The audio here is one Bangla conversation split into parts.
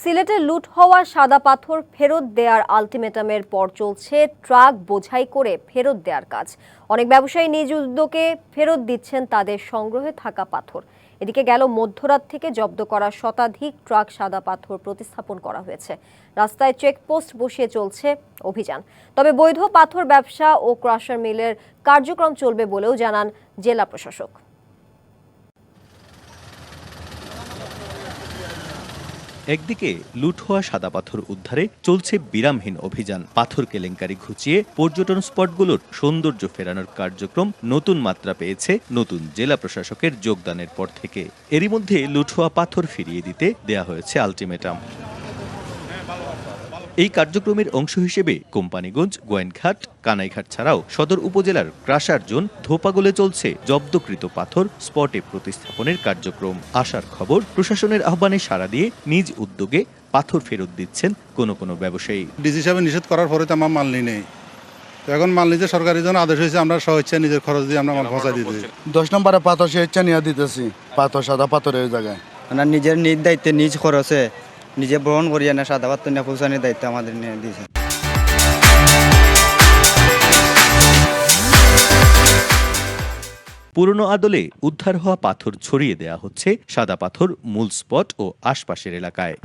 সিলেটে লুট হওয়া সাদা পাথর ফেরত দেওয়ার আলটিমেটামের পর চলছে ট্রাক বোঝাই করে ফেরত দেওয়ার কাজ। অনেক ব্যবসায়ী নিজ উদ্যোগে ফেরত দিচ্ছেন তাদের সংগ্রহে থাকা পাথর। এদিকে গেল মধ্যরাত থেকে জব্দ করা শতাধিক ট্রাক সাদা পাথর প্রতিস্থাপন করা হয়েছে। রাস্তায় চেকপোস্ট বসিয়ে চলছে অভিযান। তবে বৈধ পাথর ব্যবসা ও ক্রাশার মিলের কার্যক্রম চলবে বলেও জানান জেলা প্রশাসক। একদিকে লুট হওয়া সাদা পাথর উদ্ধারে চলছে বিরামহীন অভিযান। পাথর কেলেঙ্কারি ঘুচিয়ে পর্যটন স্পটগুলোর সৌন্দর্য ফেরানোর কার্যক্রম নতুন মাত্রা পেয়েছে নতুন জেলা প্রশাসকের যোগদানের পর থেকে। এরই মধ্যে লুট হওয়া পাথর ফিরিয়ে দিতে দেয়া হয়েছে আলটিমেটাম। এই কার্যক্রমের অংশ হিসেবে কোম্পানিগঞ্জ গোয়েনঘাট কানাইঘাট ছাড়াও সদর উপজেলার ক্রাশার জোন ধোপাগলে চলছে জব্দকৃত পাথর স্পটে প্রতিস্থাপনের কার্যক্রম। আসার খবর প্রশাসনের আহ্বানে সাড়া দিয়ে নিজ উদ্যোগে পাথর ফেরত দিচ্ছেন কোনো কোনো ব্যবসায়ী। ডিসি হিসাবে নিষেধ করার পরে তো আমার মাল নিই তো এখন মাল নিতে সরকারি জন্য আদেশ হয়েছে আমরা স্বেচ্ছা নিজের খরচ দিয়ে আমরা মাল পৌঁছা দিতে। দশ নম্বরে পাথর সে ইচ্ছা নিয়ে দিতেছি পাথর সাদা পাথরের জায়গায়। না নিজের নিজ দায়িত্বে নিজ খরচে নিজে ভ্রমণ করিয়া না সাদা পাত্র নিয়ে পৌঁছানোর দায়িত্ব আমাদের নিয়ে দিয়েছে। পুরনো আদলে উদ্ধার হওয়া পাথর ছড়িয়ে দেয়া হচ্ছে সাদা পাথর, মূল স্পট ও আশপাশের এলাকায়।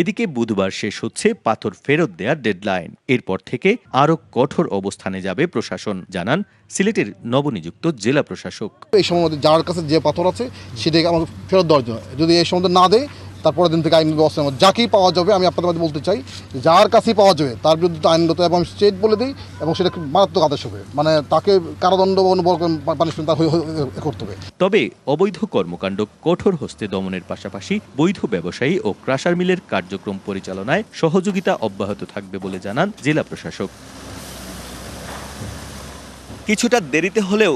এদিকে বুধবার শেষ হচ্ছে পাথর ফেরত দেওয়ার ডেডলাইন এরপর থেকে আরও কঠোর অবস্থানে যাবে প্রশাসন, জানান সিলেটের নবনিযুক্ত জেলা প্রশাসক। এই সময় যার কাছে যে পাথর আছে, সেটাকে আমাকে ফেরত দেওয়ার জন্য। যদি এই সময় না দেয় তারপরের দিন থেকে আইন ব্যবস্থা নেব। যাকেই পাওয়া যাবে আমি আপনাদের মধ্যে বলতে চাই যার কাছেই পাওয়া যাবে তার বিরুদ্ধে তো আইনগত এবং আমি স্টেট বলে দিই এবং সেটা মারাত্মক আদেশ হবে। মানে তাকে কারাদণ্ড পানিশমেন্ট তার করতে হবে। তবে অবৈধ কর্মকাণ্ড কঠোর হস্তে দমনের পাশাপাশি বৈধ ব্যবসায়ী ও ক্রাশার মিলের কার্যক্রম পরিচালনায় সহযোগিতা অব্যাহত থাকবে বলে জানান জেলা প্রশাসক। কিছুটা দেরিতে হলেও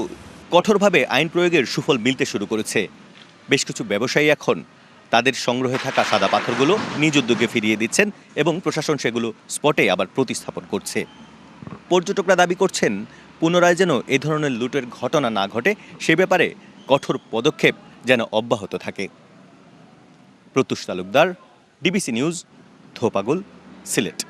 কঠোরভাবে আইন প্রয়োগের সুফল মিলতে শুরু করেছে। বেশ কিছু ব্যবসায়ী এখন তাদের সংগ্রহে থাকা সাদা পাথরগুলো নিজ উদ্যোগে ফিরিয়ে দিচ্ছেন এবং প্রশাসন সেগুলো স্পটে আবার প্রতিস্থাপন করছে। পর্যটকরা দাবি করছেন, পুনরায় যেন এ ধরনের লুটের ঘটনা না ঘটে, সে ব্যাপারে কঠোর পদক্ষেপ যেন অব্যাহত থাকে। Pratyush Talukdar DBC news, Dhopagul, Sylhet.